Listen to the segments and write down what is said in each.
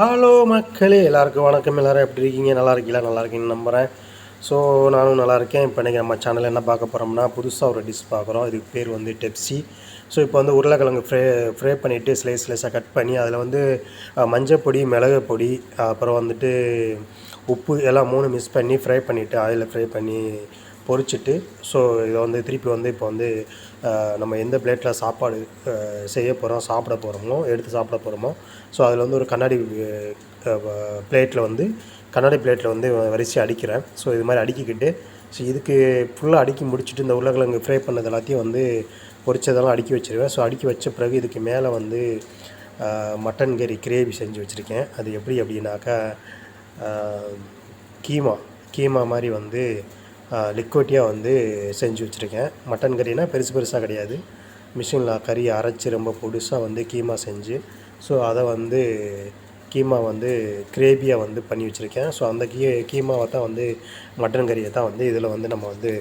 Hello மக்களே எல்லாருக்கும் வணக்கம். எல்லாரும் எப்படி இருக்கீங்க? நல்லா இருக்கீங்களா? நல்லா இருக்கீங்கன்னு நம்புகிறேன் ஸோ நானும் நல்லா இருக்கேன். இப்போ இன்றைக்கி நம்ம சேனலில் என்ன பார்க்க போகிறோம்னா புதுசாக ஒரு டிஷ் பார்க்குறோம். இதுக்கு பேர் வந்து டெப்சி ஸோ இப்போ வந்து உருளைக்கிழங்கு ஃப்ரே ஃப்ரை பண்ணிவிட்டு ஸ்லைஸ் ஸ்லைஸாக கட் பண்ணி அதில் வந்து மஞ்சப்பொடி மஞ்சள் பொடி மிளகு பொடி அப்புறம் வந்துட்டு உப்பு எல்லாம் மூணு மிக்ஸ் பண்ணி ஃப்ரை பண்ணிவிட்டு ஆயிலில் ஃப்ரை பண்ணி பொரிச்சிட்டு ஸோ இதை வந்து திருப்பி வந்து இப்போ வந்து நம்ம எந்த பிளேட்டில் சாப்பாடு செய்ய போகிறோம் சாப்பிட போகிறோமோ எடுத்து சாப்பிட போகிறோமோ ஸோ அதில் வந்து ஒரு கண்ணாடி பிளேட்டில் வந்து கண்ணாடி பிளேட்டில் வந்து வரிசையாக அடிக்கிறேன். ஸோ இது மாதிரி அடுக்கிக்கிட்டு ஸோ இதுக்கு ஃபுல்லாக அடுக்கி முடிச்சுட்டு இந்த உருளைக்கிழங்கு ஃப்ரை பண்ணது எல்லாத்தையும் வந்து பொரிச்சதெல்லாம் அடுக்கி வச்சிருவேன். ஸோ அடுக்கி வச்ச பிறகு இதுக்கு மேலே வந்து மட்டன் கறி கிரேவி செஞ்சு வச்சுருக்கேன். அது எப்படி அப்படின்னாக்கா கீமா கீமா மாதிரி வந்து லிக்விட்டியாக வந்து செஞ்சு வச்சுருக்கேன். மட்டன் கறினா பெருசு பெருசாக கிடையாது. மிஷினில் கறி அரைச்சி ரொம்ப பொடுசாக வந்து கீமா செஞ்சு ஸோ அதை வந்து கீமா வந்து கிரேவியாக வந்து பண்ணி வச்சுருக்கேன். ஸோ அந்த கீ கீமாவை தான் வந்து மட்டன் கறியை தான் வந்து இதில் வந்து நம்ம வந்து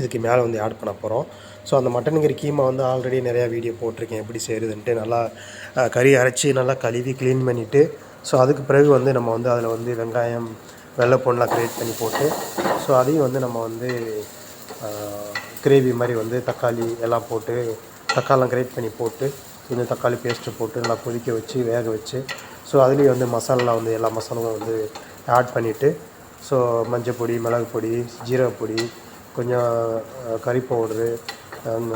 இதுக்கு மேலே வந்து ஆட் பண்ண போகிறோம் ஸோ அந்த மட்டன் கறி கீமா வந்து ஆல்ரெடி நிறையா வீடியோ போட்டிருக்கேன். எப்படி செய்கிறதுன்ட்டு நல்லா கறி அரைச்சி நல்லா கழுவி க்ளீன் பண்ணிவிட்டு ஸோ அதுக்கு பிறகு வந்து நம்ம வந்து அதில் வந்து வெங்காயம் வெள்ளைப்பூண்டெலாம் க்ரியேட் பண்ணி போட்டு ஸோ அதையும் வந்து நம்ம வந்து கிரேவி மாதிரி வந்து தக்காளி எல்லாம் போட்டு தக்காளிலாம் கிரேட் பண்ணி போட்டு கொஞ்சம் தக்காளி பேஸ்ட்டு போட்டு நல்லா கொதிக்க வச்சு வேக வச்சு ஸோ அதுலேயும் வந்து மசாலா வந்து எல்லா மசாலாவும் வந்து ஆட் பண்ணிவிட்டு ஸோ மஞ்சள் பொடி மிளகு பொடி ஜீரக பொடி கொஞ்சம் கறி பவுடரு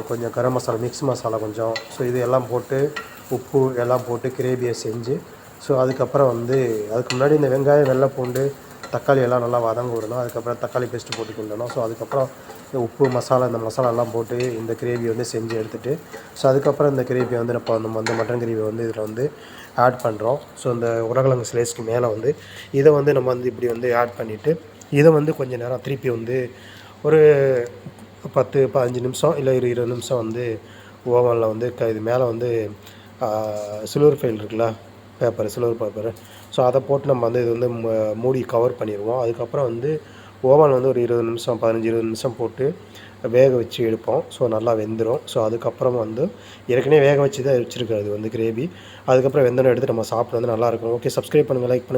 கொஞ்சம் கரம் மசாலா மிக்ஸ் மசாலா கொஞ்சம் ஸோ இது எல்லாம் போட்டு உப்பு எல்லாம் போட்டு கிரேவியை செஞ்சு ஸோ அதுக்கப்புறம் வந்து அதுக்கு முன்னாடி இந்த வெங்காயம் வெள்ளை பூண்டு தக்காளி எல்லாம் நல்லா வதங்க விடணும் அதுக்கப்புறம் தக்காளி பேஸ்ட்டு போட்டு கொள்ளணும் ஸோ அதுக்கப்புறம் இந்த உப்பு மசாலா இந்த மசாலா எல்லாம் போட்டு இந்த கிரேவி வந்து செஞ்சு எடுத்துகிட்டு ஸோ அதுக்கப்புறம் இந்த கிரேவியை வந்து நம்ம நம்ம வந்து மட்டன் கிரேவி வந்து இதில் வந்து ஆட் பண்ணுறோம் ஸோ இந்த உருளைக்கிழங்கு ஸ்லைஸ்க்கு மேலே வந்து இதை வந்து நம்ம வந்து இப்படி வந்து ஆட் பண்ணிவிட்டு இதை வந்து கொஞ்சம் நேரம் திருப்பி வந்து ஒரு பத்து பதினஞ்சு நிமிஷம் இல்லை ஒரு இருபது நிமிஷம் வந்து ஓவனில் வந்து க இது மேலே வந்து சில்வர் ஃபைல் இருக்குல்ல பேப்பர் சில்வர் பேப்பர். ஸோ அதை போட்டு நம்ம வந்து இது வந்து மூடி கவர் பண்ணிடுவோம் அதுக்கப்புறம் வந்து ஓவன் வந்து ஒரு இருபது நிமிஷம் பதினஞ்சு இருபது நிமிஷம் போட்டு வேக வச்சு எடுப்போம். ஸோ நல்லா வெந்துடும் ஸோ அதுக்கப்புறம் வந்து ஏற்கனவே வேக வச்சு தான் வச்சுருக்காது வந்து கிரேவி அதுக்கப்புறம் வெந்தனம் எடுத்து நம்ம சாப்பிட்டு வந்து நல்லாயிருக்கும் ஓகே சப்ஸ்கிரைப் பண்ணுங்கள் லைக் பண்ணுங்கள்